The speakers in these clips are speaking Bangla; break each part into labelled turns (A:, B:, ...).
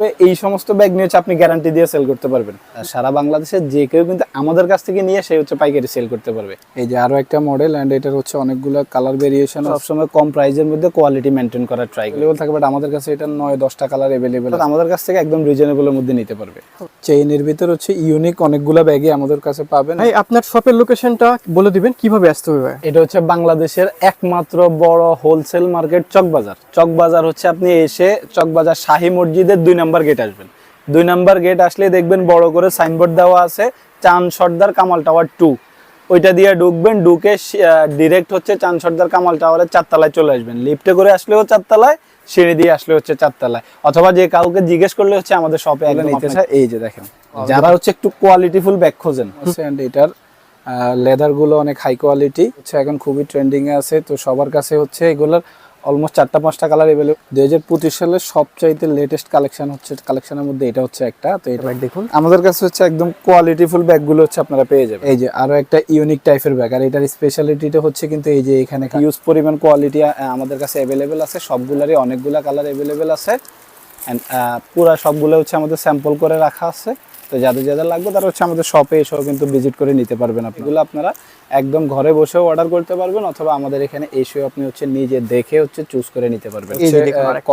A: তবে এই সমস্ত ব্যাগ নিয়ে হচ্ছে আপনি গ্যারান্টি দিয়ে সেল করতে পারবেন। সারা বাংলাদেশে যে কেউ কিন্তু আমাদের কাছ থেকে নিয়ে সে হচ্ছে পাইকারি সেল করতে পারবে। এই যে আরও একটা মডেল এন্ড এটার হচ্ছে অনেকগুলো কালার ভেরিয়েশন সবসময় কম প্রাইসের মধ্যে কোয়ালিটি মেনটেন করার ট্রাই অ্যাভেলেবল থাকে বাট আমাদের কাছে এটা নয় দশটা কালার অ্যাভেলেবেল আমাদের কাছ থেকে একদম রিজনেবলের মধ্যে নিতে পারবে। চেইনের ভিতর হচ্ছে ইউনিক অনেকগুলো ব্যাগই আমাদের কাছে পাবেন।
B: ভাই আপনার শপের লোকেশনটা বলে দিবেন কীভাবে আসতে হবে
A: এটা হচ্ছে বাংলাদেশের একমাত্র বড় হোলসেল মার্কেট চকবাজার। চকবাজার হচ্ছে আপনি এসে চকবাজার শাহী মসজিদের দুই নাম্বার গেট আসবেন। দুই নাম্বার গেট আসলে দেখবেন বড় করে সাইনবোর্ড দেওয়া আছে চাঁদ সর্দার কামাল টাওয়ার টু ওইটা দিয়ে ঢুকবেন ঢুকে ডিরেক্ট হচ্ছে চাঁদ সর্দার কামাল টাওয়ারের চারতলায় চলে আসবেন। লিফটে করে আসলেও চারতলায় সিঁড়ি দিয়ে আসলে হচ্ছে চারতলায়। অথবা যে কাউকে জিজ্ঞেস করলে হচ্ছে আমাদের শপে একদম এই যে দেখেন। যারা হচ্ছে একটু কোয়ালিটিফুল ব্যাগ খোঁজেন এটার লেদারগুলো অনেক হাই কোয়ালিটি হচ্ছে এখন খুবই ট্রেন্ডিং এ আছে তো সবার কাছে হচ্ছে এগুলোর অলমোস্ট চারটা পাঁচটা কালার এভেলেবল দুই হাজার পঁচিশ সালের সবচাইতে লেটেস্ট কালেকশন হচ্ছে কালেকশনের মধ্যে এটা হচ্ছে একটা। তো এটা
B: ব্যাগ দেখুন।
A: আমাদের কাছে হচ্ছে একদম কোয়ালিটিফুল ব্যাগগুলো হচ্ছে আপনারা পেয়ে যাবেন। এই যে আরও একটা ইউনিক টাইপের ব্যাগ আর এটার স্পেশালিটিটা হচ্ছে কিন্তু এই যে এখানে ইউজ পরিমাণ কোয়ালিটি আমাদের কাছে অ্যাভেলেবেল আছে। সবগুলারই অনেকগুলা কালার অ্যাভেলেবেল আছে। অ্যান্ড পুরা সবগুলো হচ্ছে আমাদের স্যাম্পল করে রাখা আছে। তো যাদের যাদের লাগবে তারা হচ্ছে আমাদের শপে এসেও কিন্তু ভিজিট করে নিতে পারবেন আপনি। এগুলো আপনারা একদম ঘরে বসেও অর্ডার করতে পারবেন অথবা আমাদের এখানে এসেও আপনি হচ্ছে নিজে দেখে হচ্ছে চুজ করে নিতে পারবেন।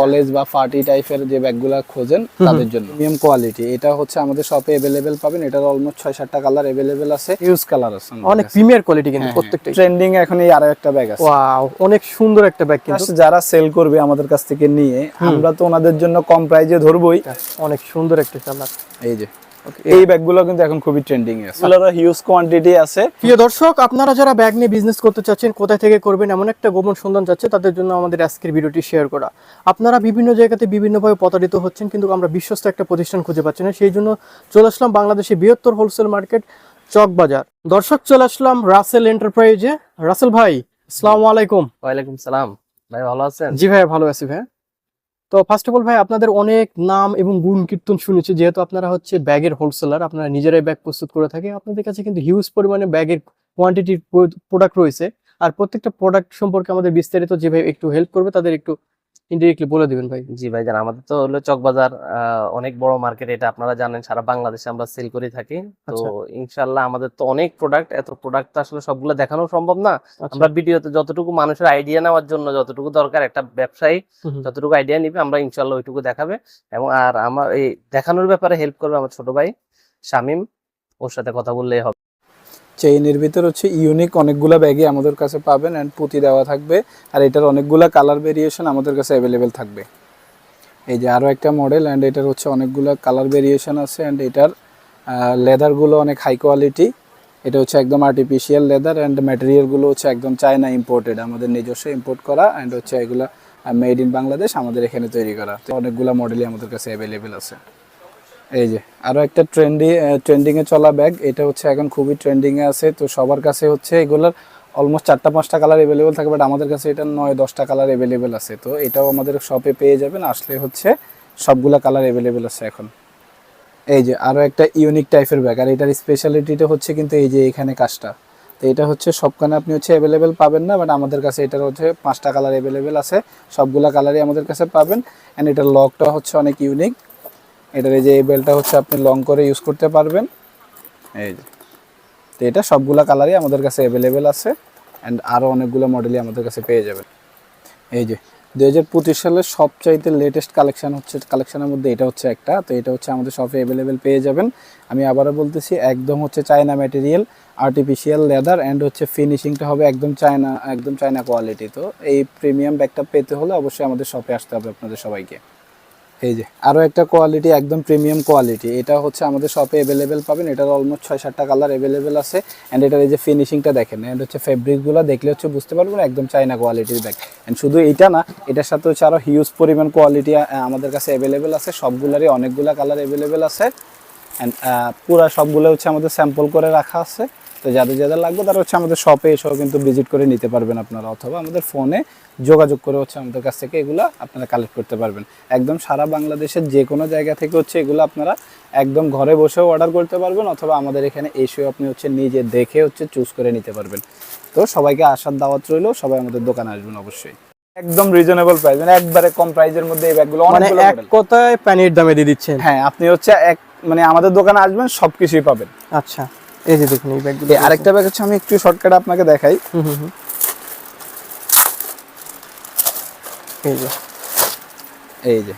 A: কলেজ বা পার্টি টাইপের যে ব্যাগগুলো খোঁজেন তাদের জন্য। প্রিমিয়াম কোয়ালিটি এটা হচ্ছে আমাদের শপে অ্যাভেলেবেল পাবেন এটার অলমোস্ট ছয় সাতটা কালার অ্যাভেলেবেল আছে। ইউজ কালার আছে।
B: অনেক প্রিমিয়ার কোয়ালিটি কিন্তু প্রত্যেকটাই।
A: ট্রেন্ডিং এখন এই আরও একটা ব্যাগ আছে।
B: ওয়াও অনেক সুন্দর একটা ব্যাগ কিন্তু।
A: যারা সেল করবে আমাদের কাছ থেকে নিয়ে আমরা তো ওনাদের জন্য কম প্রাইজে ধরবই।
B: অনেক সুন্দর একটা কালার
A: এই যে। এই ব্যাগগুলো কিন্তু এখন খুবই ট্রেন্ডিং আছে। এগুলোর হিউজ কোয়ান্টিটি আছে।
B: প্রিয় দর্শক আপনারা যারা ব্যাগ নিয়ে বিজনেস করতে চাচ্ছেন কোথায় থেকে করবেন এমন একটা গোপন সন্ধান চাচ্ছে তাদের জন্য আমাদের আজকের ভিডিওটি শেয়ার করা। আপনারা বিভিন্ন জায়গাতে বিভিন্নভাবে প্রতারিত হচ্ছেন কিন্তু আমরা বিশ্বস্ত একটা প্রতিষ্ঠান খুঁজে পাচ্ছি না। সেই জন্য চলে আসলাম বাংলাদেশের বৃহত্তর হোলসেল মার্কেট চক বাজার। দর্শক চলে আসলাম রাসেল এন্টারপ্রাইজে রাসেল ভাই আসসালামু আলাইকুম।
C: ওয়ালাইকুম সালাম। ভাই ভালো আছেন?
B: জি ভাই ভালো আছি ভাই তো ফার্স্ট অফ অল ভাই, আপনাদের অনেক নাম এবং গুণ কীর্তন শুনেছি, যেহেতু আপনারা হচ্ছে ব্যাগের হোলসেলার আপনারা নিজেরাই ব্যাগ প্রস্তুত করে থাকে আপনাদের কাছে কিন্তু হিউজ পরিমাণে ব্যাগের কোয়ান্টিটির প্রোডাক্ট রয়েছে। আর প্রত্যেকটা প্রোডাক্ট সম্পর্কে আমাদের বিস্তারিত যেভাবে একটু হেল্প করবে, তাদের একটু ইনডিরেক্টলি বলে দিবেন ভাই।
C: জি ভাই জান আমাদের তো হলো চকবাজার অনেক বড় মার্কেট এটা আপনারা জানেন সারা বাংলাদেশে আমরা সেল করে থাকি। তো ইনশাআল্লাহ আমাদের তো অনেক প্রোডাক্ট এত প্রোডাক্ট তো আসলে সবগুলো দেখানো সম্ভব না।
B: আচ্ছা।
C: আমরা ভিডিওতে যতটুকু মানুষের আইডিয়া নেওয়ার জন্য যতটুকু দরকার একটা ব্যবসায়ী। যতটুকু আইডিয়া নিবে আমরা ইনশাল্লাহ ওইটুকু দেখাবে। এবং আর আমার এই দেখানোর ব্যাপারে হেল্প করবে আমার ছোট ভাই শামিম ওর সাথে কথা বললেই হবে।
A: চেইনের ভিতর হচ্ছে ইউনিক অনেকগুলা ব্যাগই আমাদের কাছে পাবেন অ্যান্ড পুঁতি দেওয়া থাকবে। আর এটার অনেকগুলা কালার ভেরিয়েশন আমাদের কাছে অ্যাভেলেবেল থাকবে। এই যে আরও একটা মডেল অ্যান্ড এটার হচ্ছে অনেকগুলা কালার ভেরিয়েশন আছে অ্যান্ড এটার লেদারগুলো অনেক হাই কোয়ালিটি এটা হচ্ছে একদম আর্টিফিশিয়াল লেদার অ্যান্ড ম্যাটেরিয়ালগুলো হচ্ছে একদম চায়না ইম্পোর্টেড আমাদের নিজস্ব ইম্পোর্ট করা অ্যান্ড হচ্ছে এগুলা মেড ইন বাংলাদেশ আমাদের এখানে তৈরি করা। তো অনেকগুলা মডেলই আমাদের কাছে অ্যাভেলেবেল আছে। এই যে, আরও একটা ট্রেন্ডি ট্রেন্ডিং এ চলা ব্যাগ এটা হচ্ছে এখন খুবই ট্রেন্ডিং এ আছে, তো সবার কাছে হচ্ছে এগুলোর অলমোস্ট চারটা, পাঁচটা কালার অ্যাভেলেবেল থাকে বাট আমাদের কাছে এটা নয়, দশটা কালার অ্যাভেলেবেল আছে, তো এটাও আমাদের শপে পেয়ে যাবেন, আসলে হচ্ছে সবগুলা কালার অ্যাভেলেবেল আছে এখন। এই যে, আরও একটা ইউনিক টাইপের ব্যাগ আর এটার স্পেশালিটিটা হচ্ছে কিন্তু এই যে এখানে কাজটা। তো এটা হচ্ছে সবখানে আপনি হচ্ছে অ্যাভেলেবেল পাবেন না বাট আমাদের কাছে এটার হচ্ছে পাঁচটা কালার অ্যাভেলেবেল আছে, সবগুলা কালারই আমাদের কাছে পাবেন অ্যান্ড এটার লকটা হচ্ছে অনেক ইউনিক এটার এই যে এই বেলটা হচ্ছে আপনি লং করে ইউজ করতে পারবেন। এই যে। তো এটা সবগুলো কালারই আমাদের কাছে অ্যাভেলেবেল আছে অ্যান্ড আরও অনেকগুলো মডেলই আমাদের কাছে পেয়ে যাবেন। এই যে দু হাজার পঁচিশ সালের সবচাইতে লেটেস্ট কালেকশান হচ্ছে কালেকশানের মধ্যে এটা হচ্ছে একটা তো এটা হচ্ছে আমাদের শপে অ্যাভেলেবেল পেয়ে যাবেন। আমি আবারও বলতেছি একদম হচ্ছে China material artificial leather and হচ্ছে ফিনিশিংটা হবে একদম চায়না একদম চায়না কোয়ালিটি তো এই প্রিমিয়াম ব্যাগটা পেতে হলে অবশ্যই আমাদের শপে আসতে হবে আপনাদের সবাইকে। এই যে আরও একটা কোয়ালিটি একদম প্রিমিয়াম কোয়ালিটি এটা হচ্ছে আমাদের শপে অ্যাভেলেবেল পাবেন। এটার অলমোস্ট ছয় সাতটা কালার অ্যাভেলেবেল আছে। অ্যান্ড এটার এই যে ফিনিশিংটা দেখেন অ্যান্ড হচ্ছে ফেব্রিকগুলো দেখলে হচ্ছে বুঝতে পারবেন একদম চাইনা কোয়ালিটির ব্যাগ অ্যান্ড শুধু এইটা না, এটার সাথে হচ্ছে আরও হিউজ পরিমাণ কোয়ালিটি আমাদের কাছে অ্যাভেলেবেল আছে। সবগুলারই অনেকগুলা কালার অ্যাভেলেবেল আছে। অ্যান্ড পুরা সবগুলো হচ্ছে আমাদের স্যাম্পল করে রাখা আছে। তো যাদের যাদের লাগবে তারা হচ্ছে আমাদের শপে এসেও কিন্তু ভিজিট করে নিতে পারবেন আপনারা অথবা আমাদের ফোনে যোগাযোগ করে হচ্ছে আমাদের কাছ থেকে এগুলো আপনারা কালেক্ট করতে পারবেন। একদম সারা বাংলাদেশের যে কোনো জায়গা থেকে হচ্ছে এগুলো আপনারা একদম ঘরে বসেও অর্ডার করতে পারবেন অথবা আমাদের এখানে এসেও আপনি হচ্ছে নিজে দেখে হচ্ছে চুজ করে নিতে পারবেন। তো সবাইকে আসার দাওয়াত রইল সবাই আমাদের দোকানে আসবেন অবশ্যই। একদম রিজনেবল প্রাইস মানে একবারে কম প্রাইসের মধ্যে এই ব্যাগগুলো
B: মানে এক। কথায় প্যানির দামে দিয়ে দিচ্ছেন।
A: হ্যাঁ আপনি হচ্ছে এক মানে আমাদের দোকানে আসবেন সবকিছুই পাবেন।
B: আচ্ছা। এই যে দেখুন এই ব্যাগগুলো
A: আরেকটা ব্যাগ হচ্ছে আমি একটু শর্টকাট আপনাকে দেখাই।
B: এই যে।
A: এই যে।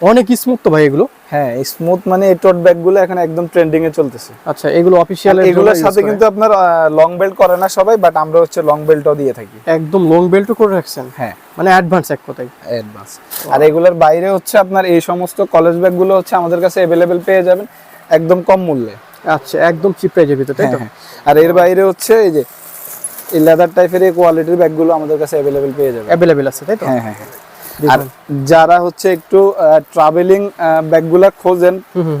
B: অনেক স্মুথ তো ভাই এগুলো?
A: হ্যাঁ স্মুথ মানে এই টোট ব্যাগগুলো এখন একদম ট্রেন্ডিং এ চলতেছে।
B: আচ্ছা এগুলো অফিসিয়াল
A: এগুলোর সাথে কিন্তু আপনার লং বেল্ট করে না সবাই বাট আমরা হচ্ছে লং বেল্টও দিয়ে থাকি।
B: একদম লং বেল্টও করে রাখছেন?
A: হ্যাঁ।
B: মানে অ্যাডভান্স এক কথায়।
A: অ্যাডভান্স আর এগুলোর বাইরে হচ্ছে আপনার এই সমস্ত কলেজ ব্যাগগুলো হচ্ছে আমাদের কাছে অ্যাভেলেবেল পেয়ে যাবেন একদম কম মূল্যে।
B: আচ্ছা একদম চিপ প্রাইজের ভিতরে তাই তো?
A: হ্যাঁ, হ্যাঁ। আর এর বাইরে হচ্ছে এই যে এই লেদার টাইপের এই কোয়ালিটির ব্যাগগুলো আমাদের কাছে অ্যাভেলেবেল পেয়ে যাবেন।
B: অ্যাভেলেবেল আছে তাই তো?
A: হ্যাঁ হ্যাঁ হ্যাঁ। আর যারা হচ্ছে একটু ট্রাভেলিং ব্যাগগুলা খোঁজেন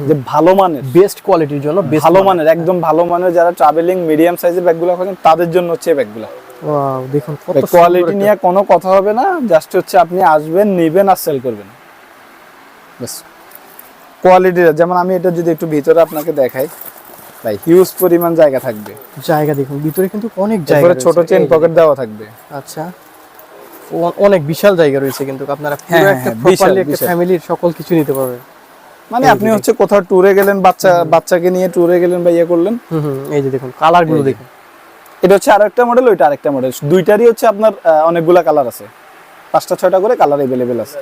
A: যে ভালো মানের
B: বেস্ট কোয়ালিটির জন্য
A: ভালো মানের। একদম ভালো মানের যারা ট্রাভেলিং মিডিয়াম সাইজের ব্যাগগুলো খোঁজেন তাদের জন্য হচ্ছে এই ব্যাগগুলো
B: ওয়াও দেখুন
A: কোয়ালিটি নিয়ে কোনো কথা হবে না জাস্ট হচ্ছে আপনি আসবেন নেবেন আর সেল করবেন। ব্যাস। কোয়ালিটি যেমন আমি এটা যদি একটু ভিতরে আপনাকে দেখাই ভাই হিউজ পরিমাণ জায়গা থাকবে।
B: জায়গা দেখুন ভিতরে কিন্তু অনেক জায়গা
A: ছোট চেন পকেট দেওয়া থাকবে।
B: আচ্ছা। অনেক বিশাল জায়গা রয়েছে কিন্তু আপনারা পুরো
A: হ্যাঁ,
B: একটা
A: হ্যাঁ,
B: একটা ফ্যামিলির সকল কিছু নিতে
A: মানে আপনি হচ্ছে কোথাও ট্যুরে গেলেন বাচ্চা বাচ্চাকে নিয়ে ট্যুরে গেলেন বা ইয়ে করলেন?
B: এই যে দেখুন কালারগুলো দেখুন।
A: এটা হচ্ছে আরেকটা মডেল ওইটা আরেকটা মডেল দুইটারই হচ্ছে আপনার অনেকগুলা কালার আছে। পাঁচটা ছয়টা করে কালার এভেলেবেল আছে।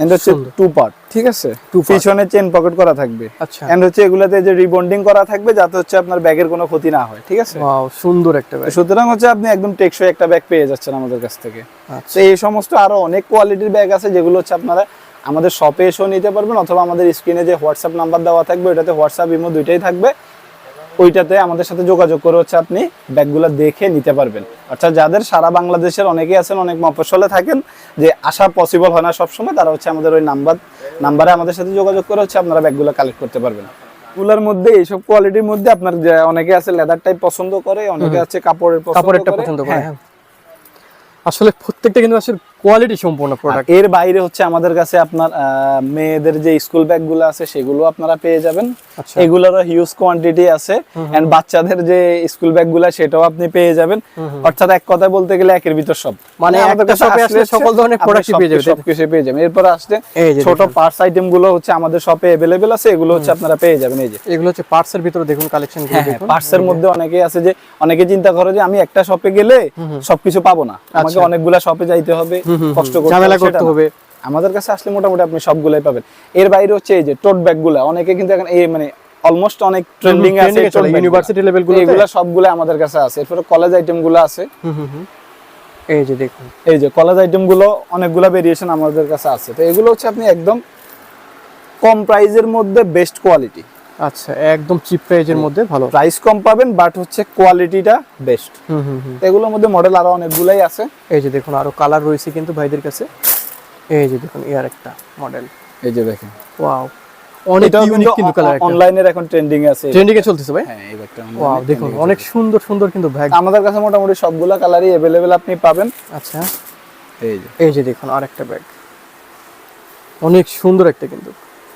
A: এন্ড হচ্ছে টু পার্ট ঠিক আছে? পিছনে চেন পকেট করা থাকবে।
B: আচ্ছা।
A: এন্ড হচ্ছে এগুলাতে যে রিবন্ডিং করা থাকবে যাতে হচ্ছে আপনার ব্যাগের কোনো ক্ষতি না হয় ঠিক আছে?
B: ওয়াও সুন্দর একটা ব্যাগ
A: সুতরাং হচ্ছে আপনি একদম টেকসই একটা ব্যাগ পেয়ে যাচ্ছেন আমাদের কাছ থেকে।
B: আচ্ছা।
A: তো এই সমস্ত আরও অনেক কোয়ালিটির ব্যাগ আছে যেগুলো হচ্ছে আপনারা আমাদের শপে এসেও নিতে পারবেন অথবা আমাদের স্ক্রিনে যে হোয়াটসঅ্যাপ নাম্বার দেওয়া থাকবে ওটাতে হোয়াটসঅ্যাপ ইমো দুইটাই থাকবে। ওইটাতে আমাদের সাথে যোগাযোগ করে হচ্ছে আপনি ব্যাগগুলো দেখে নিতে পারবেন অর্থাৎ যাদের সারা বাংলাদেশের অনেকেই আছেন অনেক মফসলে থাকেন যে আসা পসিবল হয় না সবসময় তারা হচ্ছে আমাদের ওই নাম্বার নাম্বারে আমাদের সাথে যোগাযোগ করে হচ্ছে আপনারা ব্যাগগুলো কালেক্ট করতে পারবেন এগুলোর মধ্যে এইসব কোয়ালিটির মধ্যে আপনার অনেকে আছে লেদার টাইপ পছন্দ করে অনেকে আছে কাপড়ের
B: কাপড়েরটা
A: করে।
B: পছন্দ করে
A: হ্যাঁ।
B: হ্যাঁ আসলে প্রত্যেকটা কিন্তু আসলে কোয়ালিটি সম্পূর্ণ
A: প্রোডাক্টের বাইরে হচ্ছে আমাদের কাছে আপনার মেয়েদের যে স্কুল ব্যাগগুলো আছে সেগুলো আপনারা পেয়ে যাবেন।
B: আচ্ছা।
A: এগুলোরও হিউজ কোয়ান্টিটি আছে। এন্ড বাচ্চাদের যে স্কুল ব্যাগগুলো সেটাও আপনি পেয়ে যাবেন। অর্থাৎ এক কথায় বলতে গেলে একের ভিতর সব।
B: মানে
A: আমাদের কাছে
B: আসলে সকল ধরনের ই পেয়ে যাবেন?
A: সবকিছু পেয়ে যাবেন। এরপর আসলে ছোট। পার্টস আইটেমগুলো হচ্ছে আমাদের শপে অ্যাভেলেবেল আছে। এগুলো হচ্ছে আপনারা পেয়ে যাবেন এই যে।
B: এগুলো হচ্ছে পার্টস এর ভিতরে দেখুন কালেকশনগুলো
A: হ্যাঁ
B: দেখুন।
A: পার্টসের মধ্যে অনেকেই আছে যে অনেকে চিন্তা করে যে আমি একটা শপে গেলে সবকিছু পাবো না। আমাকে
B: আচ্ছা।
A: অনেকগুলা শপে যাইতে হবে কষ্ট করতে
B: ঝামেলা করতে হবে।
A: আমাদের কাছে আসলে মোটামুটি আপনি সবগুলাই পাবেন। এর বাইরে হচ্ছে এই যে টোট ব্যাগগুলা অনেকে কিন্তু এখন এই মানে অলমোস্ট অনেক ট্রেন্ডিং আছে
B: চলে, university level
A: এগুলা সবগুলো আমাদের কাছে আছে। এরপরে কলেজ আইটেমগুলো আছে।
B: এই যে দেখুন।
A: এই যে কলেজ আইটেমগুলো অনেকগুলা ভেরিয়েশন আমাদের কাছে আছে। তো এগুলো হচ্ছে আপনি একদম কম প্রাইজের মধ্যে বেস্ট কোয়ালিটি
B: আচ্ছা একদম চিপ প্রাইজের মধ্যে ভালো।
A: প্রাইস কম পাবেন বাট হচ্ছে কোয়ালিটিটা বেস্ট
B: হুম হুম হুম।
A: এগুলোর মধ্যে মডেল আরও অনেকগুলাই আছে।
B: এই যে দেখুন আরও কালার রয়েছে কিন্তু ভাইদের কাছে। এই যে দেখুন ইয়ার একটা মডেল
A: এই যে দেখেন।
B: ওয়াও অনেক
A: এটাও
B: ইউনিক কিন্তু কালার একটা।
A: অনলাইনের এখন ট্রেন্ডিং এ আছে।
B: ট্রেন্ডিং এ চলতেছে ভাই?
A: হ্যাঁ এই ব্যাগটা
B: ওয়াও দেখুন অনেক সুন্দর সুন্দর কিন্তু ব্যাগ
A: আমাদের কাছে মোটামুটি সবগুলা কালারই অ্যাভেলেবেল আপনি পাবেন।
B: আচ্ছা।
A: এই যে।
B: এই যে দেখুন আরেকটা ব্যাগ অনেক সুন্দর একটা কিন্তু।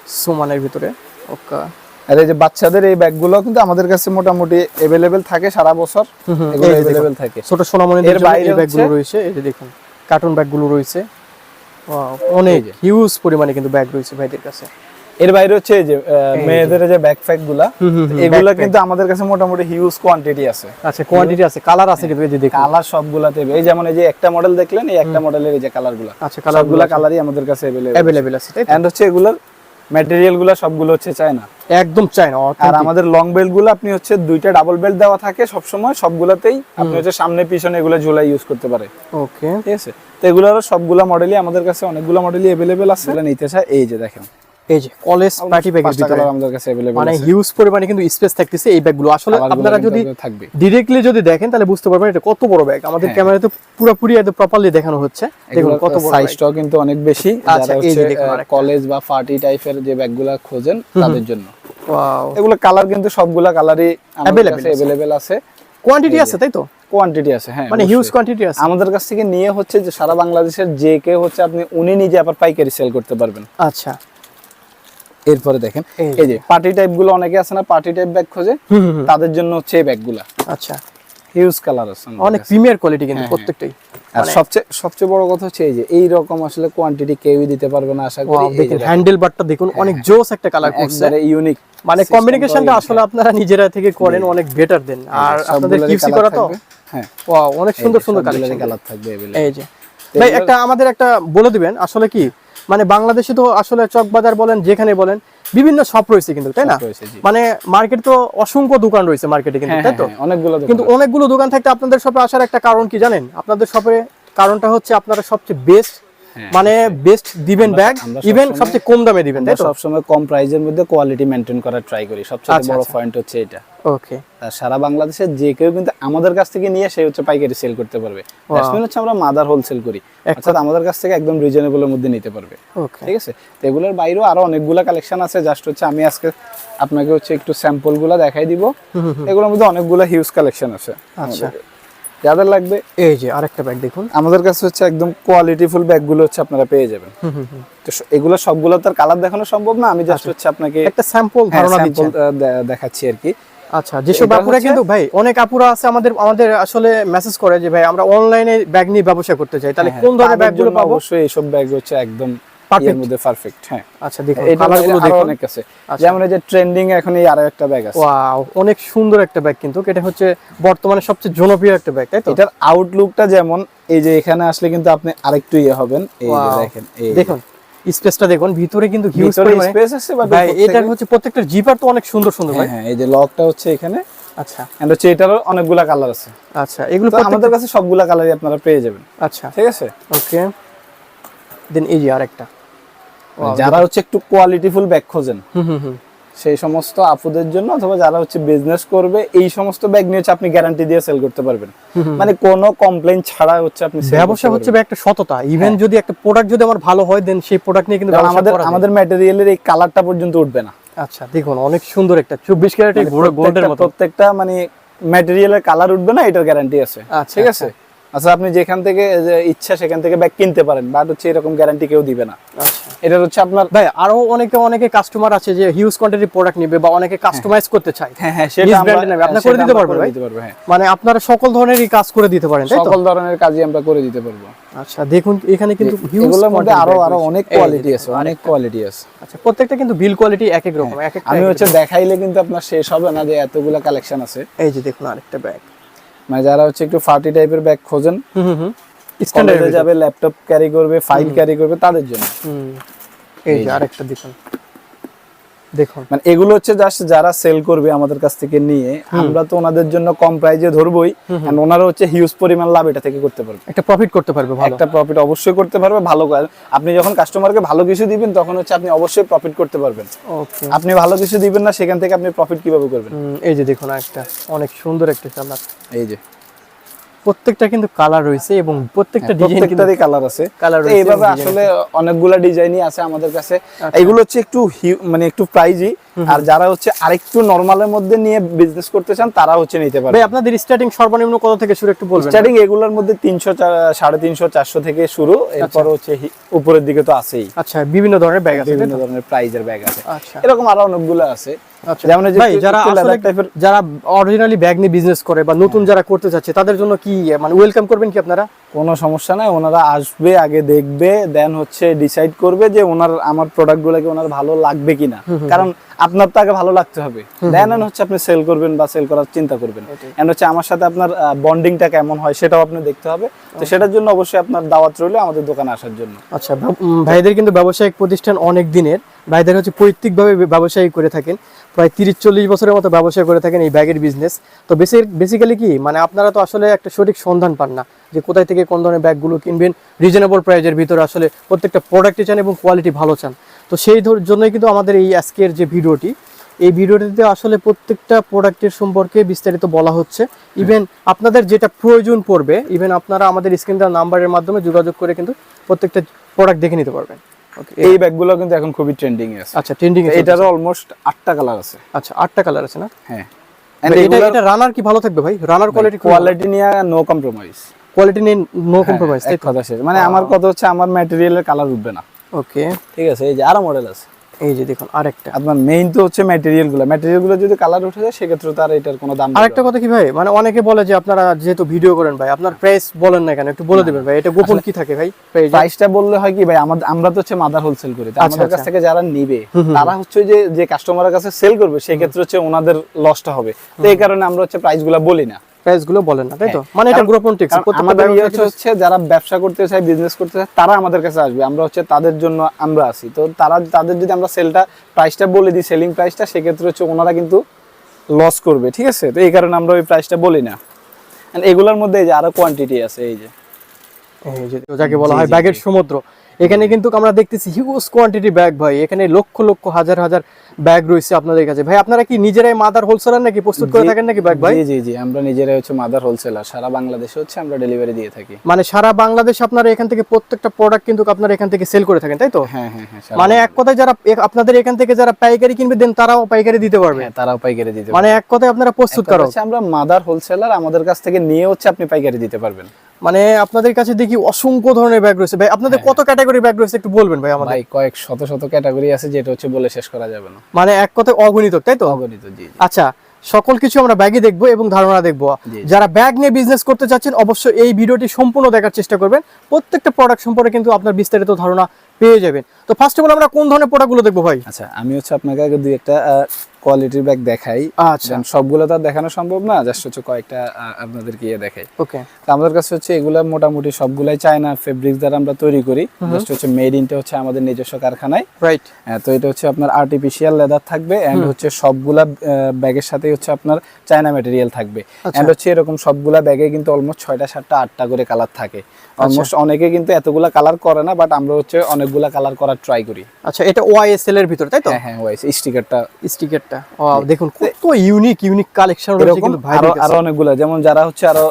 B: সুমানের ভিতরে। ওকা
A: আর এই যে বাচ্চাদের এই ব্যাগগুলো কিন্তু আমাদের কাছে মোটামুটি অ্যাভেলেবেল থাকে সারা বছর। এগুলো। অ্যাভেলেবেল থাকে।
B: ছোট সোনামণিদের
A: এর বাইরে
B: ব্যাগগুলো রয়েছে এই যে দেখুন কার্টুন ব্যাগগুলো রয়েছে। অনেক হিউজ পরিমাণে কিন্তু ব্যাগ রয়েছে ভাইদের কাছে।
A: এর বাইরে হচ্ছে এই যে মেয়েদের যে ব্যাগ
B: ফ্যাকগুলা
A: এগুলো কিন্তু আমাদের কাছে মোটামুটি হিউজ কোয়ান্টিটি আছে।
B: আচ্ছা কোয়ান্টিটি আছে কালার আছে কিন্তু এই যে দেখুন।
A: কালার সবগুলাতে এই যেমন এই যে একটা মডেল দেখলেন এই একটা মডেলের এই যে কালারগুলা।
B: আচ্ছা কালার
A: সবগুলা কালারই আমাদের কাছে অ্যাভেলেবেল
B: অ্যাভেলেবেল আছে?
A: এন্ড হচ্ছে এগুলোর ম্যাটেরিয়ালগুলা সবগুলো হচ্ছে চায়না
B: একদম চায়না
A: আর আমাদের লং বেল্টগুলো আপনি হচ্ছে দুইটা ডাবল বেল্ট দেওয়া থাকে সবসময় সবগুলাতেই আপনি হচ্ছে সামনে পিছনে এগুলো ঝুলাই ইউজ করতে পারে।
B: ওকে
A: ঠিক আছে? তো এগুলোর সবগুলা মডেলই আমাদের কাছে অনেকগুলো মডেলই অ্যাভেলেবেল আছে। নিতে চায় এই যে দেখেন।
B: এই যে কলেজ পার্টি ব্যাগের ভিতরে
A: আমাদের কাছে অ্যাভেলেবেল
B: মানে হিউজ পরিমাণে কিন্তু স্পেস থাকতেছে এই ব্যাগগুলো আসলে আপনারা যদি ডিরেক্টলি যদি দেখেন তাহলে বুঝতে পারবেন এটা কত বড় ব্যাগ আমাদের। ক্যামেরাতে পুরোপুরি একদম প্রপারলি দেখানো হচ্ছে। দেখুন কত বড়
A: সাইজটাও কিন্তু অনেক বেশি।
B: আচ্ছা, এই যে
A: কলেজ বা পার্টি টাইপের যে ব্যাগগুলা খোঁজেন তাদের জন্য।
B: ওয়াও
A: এগুলো কালার কিন্তু সবগুলা কালারই আমাদের কাছে
B: আছে।
A: আছে।
B: কোয়ান্টিটি আছে তাই তো?
A: কোয়ান্টিটি আছে হ্যাঁ
B: মানে হিউজ কোয়ান্টিটি আছে।
A: আমাদের কাছ থেকে নিয়ে হচ্ছে যে সারা বাংলাদেশের যে কেউ হচ্ছে আপনি উনি নিজে আবার পাইকারি সেল করতে পারবেন।
B: আচ্ছা।
A: এরপরে দেখেন
B: এই যে।
A: পার্টি টাইপগুলো অনেকে আছে না পার্টি টাইপ ব্যাগ খোঁজে তাদের জন্য হচ্ছে এই ব্যাগগুলা
B: আচ্ছা।
A: হিউজ কালার আছে
B: অনেক প্রিমিয়ার কোয়ালিটি কিন্তু
A: হ্যাঁ,
B: প্রত্যেকটাই।
A: আর
B: মানে-
A: সবচেয়ে সবচেয়ে বড় কথা হচ্ছে এই যে এই রকম আসলে কোয়ান্টিটি কেউই দিতে পারবে না আশা করি
B: দেখেন হ্যান্ডেল বারটা দেখুন অনেক জোস একটা কালার করছে।
A: ইউনিক
B: মানে কমিউনিকেশনটা আসলে আপনারা নিজেরা থেকে করেন অনেক বেটার দেন। আর আপনাদের কিউসি করা তো?
A: হ্যাঁ।
B: ওয়াও অনেক সুন্দর সুন্দর
A: কালার থাকবে
B: এই যে। ভাই একটা আমাদের একটা বলে দিবেন আসলে কি? মানে বাংলাদেশে তো আসলে চক বাজার বলেন যেখানে বলেন বিভিন্ন শপ রয়েছে কিন্তু তাই না। মানে মার্কেট তো অসংখ্য দোকান রয়েছে মার্কেটে কিন্তু
A: হ্যাঁ,
B: তাই তো?
A: হ্যাঁ, অনেকগুলো
B: কিন্তু অনেকগুলো দোকান থাকতে আপনাদের শপে আসার একটা কারণ কি জানেন? আপনাদের শপে কারণটা হচ্ছে আপনারা সবচেয়ে বেস্ট মানে বেস্ট দিবেন ব্যাগ ইভেন সবচেয়ে কম দামে দিবেন তাই তো?
A: সবসময় কম প্রাইজের মধ্যে কোয়ালিটি মেনটেন করার ট্রাই করি। সবচেয়ে
B: আচ্ছা,
A: বড়
B: আচ্ছা।
A: পয়েন্ট হচ্ছে এটা।
B: ওকে
A: সারা বাংলাদেশে যে কেউ কিন্তু আমাদের কাছ থেকে নিয়ে সে হচ্ছে পাইকারি সেল করতে পারবে। ন্যাশনাল হচ্ছে আমরা মাদার হোলসেল করি। অর্থাৎ আমাদের কাছ থেকে একদম রিজনেবলের মধ্যে নিতে পারবে।
B: ওকে
A: ঠিক আছে? তো এগুলোর বাইরেও আরও অনেকগুলো কালেকশন আছে। জাস্ট হচ্ছে আমি আজকে আপনাকে হচ্ছে একটু স্যাম্পলগুলা দেখাই দিব। এগুলোর মধ্যে অনেকগুলো হিউজ কালেকশন আছে।
B: আচ্ছা।
A: যাদের লাগবে
B: এই যে আরেকটা ব্যাগ দেখুন।
A: আমাদের কাছে হচ্ছে একদম কোয়ালিটিফুল ব্যাগগুলো হচ্ছে আপনারা পেয়ে যাবেন। তো এগুলো সবগুলো তার কালার দেখানো সম্ভব না আমি জাস্ট হচ্ছে আপনাকে
B: একটা স্যাম্পল ধারণা
A: দেখাচ্ছি আর কি।
B: আচ্ছা যেসব আপুরা কিন্তু ভাই অনেক আপুরা আছে আমাদের আমাদের আসলে মেসেজ করে যে ভাই আমরা অনলাইনে ব্যাগ নিয়ে ব্যবসা করতে চাই তাহলে
A: হ্যাঁ,
B: কোন ধরনের ব্যাগগুলো পাবো?
A: অবশ্যই এইসব ব্যাগ হচ্ছে একদম. এর মধ্যে পারফেক্ট হ্যাঁ।
B: আচ্ছা দেখুন কালারগুলো দেখুন।
A: অনেক আছে।
B: আচ্ছা।
A: যেমন এই যে ট্রেন্ডিং এখন এই আরও একটা ব্যাগ আছে।
B: ওয়াও অনেক সুন্দর একটা ব্যাগ কিন্তু এটা হচ্ছে বর্তমানে সবচেয়ে জনপ্রিয় একটা ব্যাগ তাই তো?
A: এটার আউটলুকটা যেমন এই যে এখানে আসলে কিন্তু আপনি আরেকটু ইয়ে হবেন। এই যে দেখেন এই
B: দেখুন স্পেসটা দেখুন ভিতরে কিন্তু হিউজ পরিমাণে
A: স্পেস আছে
B: ভাই এটা হচ্ছে প্রত্যেকটা জিপার তো অনেক সুন্দর সুন্দর ভাই।
A: হ্যাঁ হ্যাঁ এই যে লকটা হচ্ছে এখানে।
B: আচ্ছা।
A: এন্ড হচ্ছে এটারও অনেকগুলা কালার আছে।
B: আচ্ছা এগুলো
A: আমাদের কাছে সবগুলা কালারই আপনারা পেয়ে যাবেন।
B: আচ্ছা।
A: ঠিক আছে?
B: ওকে দেন এই যে আরেকটা।
A: যারা হচ্ছে একটু কোয়ালিটিফুল ব্যাগ খোঁজেন। সেই সমস্ত আপুদের জন্য অথবা যারা হচ্ছে বিজনেস করবে এই সমস্ত ব্যাগ নিয়ে হচ্ছে আপনি গ্যারান্টি দিয়ে সেল করতে পারবেন। মানে কোনো কমপ্লেইন ছাড়া হচ্ছে আপনি
B: ব্যবসা হচ্ছে একটা সততা। ইভেন যদি একটা প্রোডাক্ট যদি আমার ভালো হয় দেন সেই প্রোডাক্ট নিয়ে কিন্তু
A: আমাদের আমাদের ম্যাটেরিয়ালের এই কালারটা পর্যন্ত উঠবে না।
B: আচ্ছা দেখুন অনেক সুন্দর একটা চব্বিশ ক্যারেট
A: মানে
B: গোল্ডের মতো।
A: প্রত্যেকটা মানে ম্যাটেরিয়ালের কালার উঠবে না এটার গ্যারান্টি আছে।
B: আচ্ছা,
A: ঠিক আছে? আচ্ছা আপনি যেখান থেকে ইচ্ছা সেখান থেকে ব্যাগ কিনতে পারেন বাট হচ্ছে এরকম গ্যারান্টি কেউ দিবে না।
B: আচ্ছা।
A: এটা হচ্ছে আপনার
B: ভাই আরও অনেকে অনেকে কাস্টমার আছে যে হিউজ কোয়ান্টিটি প্রোডাক্ট নেবে বা অনেকে কাস্টমাইজ করতে চায়।
A: হ্যাঁ হ্যাঁ সেটা আমরা সেটা
B: করে দিতে পারবেন ভাই?
A: হ্যাঁ।
B: মানে আপনারা সকল ধরনেরই কাজ করে দিতে পারেন তাই তো?
A: সকল ধরনের কাজই আমরা করে দিতে পারব।
B: আচ্ছা দেখুন এখানে কিন্তু হিউজ
A: এগুলোর মধ্যে আরও আরও অনেক কোয়ালিটি আছে অনেক কোয়ালিটি আছে।
B: আচ্ছা প্রত্যেকটা কিন্তু বিল কোয়ালিটি এক এক রকম এক এক
A: আমি হচ্ছে দেখাইলে কিন্তু আপনার শেষ হবে না যে এতগুলা কালেকশন আছে।
B: এই যে দেখুন আরেকটা ব্যাগ
A: মানে যারা হচ্ছে একটু ফার্টি টাইপের ব্যাগ খোঁজেন
B: হুম হুম। স্ট্যান্ডার্ড
A: যাবে ল্যাপটপ ক্যারি করবে ফাইল ক্যারি করবে তাদের জন্য।
B: এই যে আরেকটা দেখুন দেখুন।
A: মানে এগুলো হচ্ছে জাস্ট যারা সেল করবে আমাদের কাছ থেকে নিয়ে আমরা তো ওনাদের জন্য কম প্রাইজে ধরবই and ওনারা হচ্ছে হিউজ পরিমাণ লাভ এটা থেকে করতে পারবে।
B: একটা প্রফিট করতে পারবে ভালো।
A: একটা প্রফিট অবশ্যই করতে পারবে ভালো কাজ- আপনি যখন কাস্টমারকে ভালো কিছু দিবেন তখন হচ্ছে আপনি অবশ্যই প্রফিট করতে পারবেন।
B: ওকে
A: আপনি ভালো কিছু দিবেন না সেখান থেকে আপনি প্রফিট কীভাবে করবেন?
B: এই যে দেখুন একটা অনেক সুন্দর একটা কালার
A: এই যে।
B: প্রত্যেকটা কিন্তু কালার রয়েছে এবং প্রত্যেকটা ডিজাইন কিন্তু
A: প্রত্যেকটারই কালার আছে।
B: কালার রয়েছে
A: এইভাবে আসলে অনেকগুলা ডিজাইনই আছে আমাদের কাছে।
B: আচ্ছা।
A: এগুলো হচ্ছে একটু মানে একটু প্রাইজই আর যারা হচ্ছে আরেকটু নর্মালের মধ্যে নিয়ে বিজনেস করতে চান তারা হচ্ছে নিতে পারবে।
B: ভাই আপনাদের স্টার্টিং সর্বনিম্ন কত থেকে শুরু একটু বলবেন?
A: স্টার্টিং এগুলোর মধ্যে তিনশো সাড়ে তিনশো চারশো থেকে শুরু। এরপর হচ্ছে উপরের দিকে তো আছেই।
B: আচ্ছা বিভিন্ন ধরনের ব্যাগ আছে
A: বিভিন্ন? ধরনের প্রাইজের ব্যাগ আছে।
B: আচ্ছা।
A: এরকম আরও অনেকগুলো আছে।
B: আচ্ছা
A: যেমন
B: ভাই যারা অরিজিনালি ব্যাগ নিয়ে বিজনেস করে বা নতুন যারা করতে চাচ্ছে তাদের জন্য কি মানে ওয়েলকাম করবেন কি আপনারা?
A: কোনো সমস্যা নাই ওনারা আসবে আগে দেখবে দেন হচ্ছে ডিসাইড করবে যে ওনার আমার ওনার ভালো লাগবে কিনা। কারণ আপনার তো আগে ভালো লাগতে হবে। দেন হচ্ছে আপনি সেল করবেন বা সেল করার চিন্তা করবেন। এন্ড হচ্ছে আমার সাথে আপনার বন্ডিংটা কেমন হয় সেটাও আপনি দেখতে হবে। তো সেটার জন্য অবশ্যই আপনার দাওয়াত রইল আমাদের দোকানে আসার জন্য।
B: আচ্ছা ভাইদের কিন্তু ব্যবসায়িক প্রতিষ্ঠান অনেক দিনের। ভাইদের হচ্ছে পৈতৃকভাবে ব্যবসায়ী করে থাকেন। প্রায় তিরিশ চল্লিশ বছরের মতো ব্যবসা করে থাকেন এই ব্যাগের বিজনেস তো বেসিক্যালি কি মানে আপনারা তো আসলে একটা সঠিক সন্ধান পান না যে কোথায় থেকে কোন ধরনের ব্যাগগুলো কিনবেন। রিজনেবল প্রাইজের ভিতরে আসলে প্রত্যেকটা প্রোডাক্টই চান এবং কোয়ালিটি ভালো চান। তো সেই ধর- জন্যই কিন্তু আমাদের এই আজকের যে ভিডিওটি। এই ভিডিওটিতে আসলে প্রত্যেকটা প্রোডাক্টের সম্পর্কে বিস্তারিত বলা হচ্ছে। ইভেন আপনাদের যেটা প্রয়োজন পড়বে ইভেন আপনারা আমাদের স্ক্রিন দেওয়া নাম্বারের মাধ্যমে যোগাযোগ করে কিন্তু প্রত্যেকটা প্রোডাক্ট দেখে নিতে পারবেন।
A: এই ব্যাগগুলো কিন্তু এখন খুবই ট্রেন্ডিং এ আছে।
B: আচ্ছা ট্রেন্ডিং
A: এটারও অলমোস্ট আটটা কালার আছে।
B: আচ্ছা আটটা কালার আছে না?
A: হ্যাঁ।
B: এটা এটা রানার কি ভালো থাকবে ভাই? রানার কোয়ালিটি
A: কোয়ালিটি নিয়ে নো কম্প্রোমাইজ
B: কোয়ালিটি নিয়ে নো কম্প্রোমাইজ
A: এক কথা শেষ। মানে আমার কথা হচ্ছে আমার ম্যাটেরিয়ালের কালার উঠবে না।
B: ওকে।
A: ঠিক আছে এই যে আরও মডেল আছে।
B: এই যে দেখুন আরেকটা।
A: আপনার মেইন তো হচ্ছে ম্যাটেরিয়ালগুলো। ম্যাটেরিয়ালগুলো যদি কালার উঠে যায় সেক্ষেত্রে তার এটার কোনো দাম
B: আরেকটা কথা কি ভাই মানে অনেকে বলে যে আপনারা যেহেতু ভিডিও করেন ভাই আপনার প্রাইস বলেন না কেন একটু বলে দিবেন ভাই এটা গোপন কি থাকে ভাই? প্রাইস
A: প্রাইসটা বললে হয় কি ভাই আমাদের আমরা তো হচ্ছে মাদার হোলসেল করি।
B: আচ্ছা,
A: আমাদের কাছ
B: আচ্ছা।
A: থেকে যারা নিবে তারা হচ্ছে যে যে কাস্টমারের কাছে সেল করবে সেই ক্ষেত্রে হচ্ছে ওনাদের লসটা হবে। তো এই কারণে আমরা হচ্ছে প্রাইসগুলা বলি না।
B: প্রাইসগুলো বলেন না তাই তো?
A: হ্যাঁ।
B: মানে এটা গোপন
A: আমাদের ইয়ে হচ্ছে যারা ব্যবসা করতে চায় বিজনেস করতে চায় তারা আমাদের কাছে আসবে। আমরা হচ্ছে তাদের জন্য আমরা আছি। তো তারা তাদের যদি আমরা সেলটা প্রাইসটা বলে দিই সেলিং প্রাইসটা সেক্ষেত্রে হচ্ছে ওনারা কিন্তু লস করবে ঠিক আছে? তো এই কারণে আমরা ওই প্রাইসটা বলি না। এগুলোর মধ্যে এই যে আরও কোয়ান্টিটি আছে এই যে।
B: এই যে যাকে বলা হয় ব্যাগের সমুদ্র। এখানে কিন্তু আমরা দেখতেছি হিউজ কোয়ান্টিটি ব্যাগ ভাই। এখানে লক্ষ লক্ষ হাজার হাজার ব্যাগ রয়েছে আপনাদের কাছে। ভাই আপনারা কি নিজেরাই মাদার হোলসেলার নাকি? প্রস্তুত করে থাকেন নাকি ব্যাগ ভাই?
A: জি জি জি আমরা নিজেরাই হচ্ছে মাদার হোলসেলার সারা বাংলাদেশে হচ্ছে আমরা ডেলিভারি দিয়ে থাকি।
B: মানে সারা বাংলাদেশ আপনারা এখান থেকে প্রত্যেকটা প্রোডাক্ট কিন্তু আপনারা এখান থেকে সেল করে থাকেন তাই তো?
A: হ্যাঁ হ্যাঁ হ্যাঁ
B: মানে এক কথায় যারা আপনাদের এখান থেকে যারা পাইকারি কিনবে দেন তারাও পাইকারি দিতে পারবে।
A: হ্যাঁ তারাও পাইকারি দিতে
B: মানে এক কথায় আপনারা প্রস্তুত করো।
A: হচ্ছে আমরা মাদার হোলসেলার আমাদের কাছ থেকে নিয়ে হচ্ছে আপনি পাইকারি দিতে পারবেন।
B: মানে আপনাদের কাছে দেখি অসংখ্য ধরনের ব্যাগ রয়েছে। ভাই আপনাদের কত ক্যাটাগরি ব্যাগ রয়েছে একটু বলবেন ভাই আমাদের?
A: ভাই কয়েক শত শত ক্যাটাগরি আছে যেটা হচ্ছে বলে শেষ করা যাবে না।
B: মানে এক কথায় অগণিত তাই তো?
A: অগণিত জি।
B: আচ্ছা সকল কিছু আমরা ব্যাগই দেখব এবং ধারণা দেখব। যারা ব্যাগ নিয়ে বিজনেস করতে চাচ্ছেন অবশ্যই এই ভিডিওটি সম্পূর্ণ দেখার চেষ্টা করবেন। প্রত্যেকটা প্রোডাক্ট সম্পর্কে কিন্তু আপনার বিস্তারিত ধারণা পেয়ে যাবেন। তো ফার্স্ট অফ অল আমরা কোন ধরনের প্রোডাক্টগুলো দেখব ভাই?
A: আচ্ছা আমি হচ্ছে আপনাকে আগে দুই একটা কোয়ালিটির ব্যাগ দেখাই
B: আচ্ছা।
A: সবগুলো তো দেখানো সম্ভব না জাস্ট হচ্ছে কয়েকটা আহ, আপনাদেরকে ইয়ে দেখাই।
B: ওকে
A: তো আমাদের কাছে হচ্ছে এগুলা মোটামুটি সবগুলাই চায়না ফেব্রিক্স দ্বারা আমরা তৈরি করি। জাস্ট হচ্ছে মেড ইনটা হচ্ছে আমাদের নিজস্ব কারখানায়।
B: রাইট
A: হ্যাঁ, তো এটা হচ্ছে আপনার আর্টিফিশিয়াল লেদার থাকবে এন্ড হচ্ছে সবগুলা ব্যাগের সাথে হচ্ছে আপনার চায়না ম্যাটেরিয়াল থাকবে।
B: আচ্ছা।
A: এন্ড হচ্ছে এরকম সবগুলা ব্যাগে কিন্তু অলমোস্ট ছয়টা সাতটা আটটা করে কালার থাকে। অলমোস্ট অনেকে কিন্তু এতগুলা কালার করে না বাট আমরা হচ্ছে অনেকগুলা কালার করার ট্রাই করি।
B: আচ্ছা এটা ওয়াইএসএল এর ভিতর তাই তো?
A: হ্যাঁ ওয়াইএস স্টিকারটা
B: স্টিকারটা দেখুন কত ইউনিক ইউনিক কালেকশন রয়েছে কিন্তু ভাই
A: আরও অনেকগুলা যেমন যারা হচ্ছে আরও